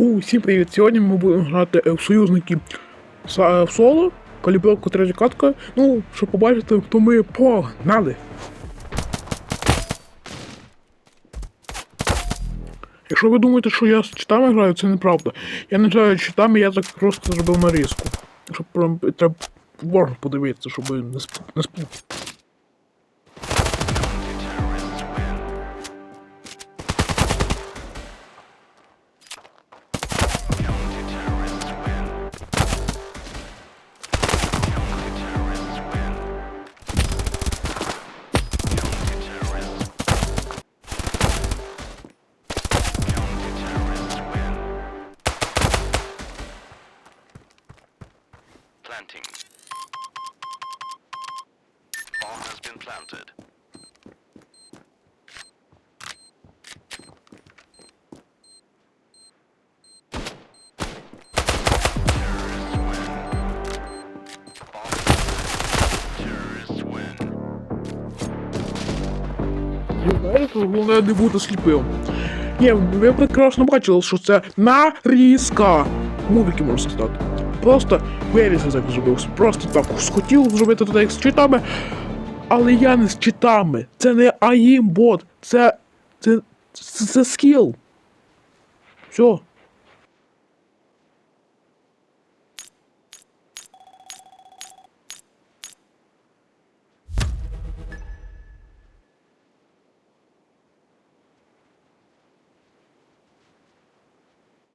У, всім привіт! Сьогодні ми будемо грати е, в союзники са- в соло, калібровка третя катка. Ну, щоб побачити, то ми погнали! Якщо ви думаєте, що я з читами граю, це неправда. Я не граю читами, я так просто зробив нарізку. Щоб прям треба уважно подивитися, щоб не сп- не спу. Planting. Bomb has been planted. Головне не бути сліпим. Ні, ви прекрасно бачили, що це нарізка. Мувіки можна сказати. Просто вирішив так зробив. Просто так схотів зробити туди як з читами. Але я не з читами. Це не АІМ бот. Це. Це. Це, це скіл. Все.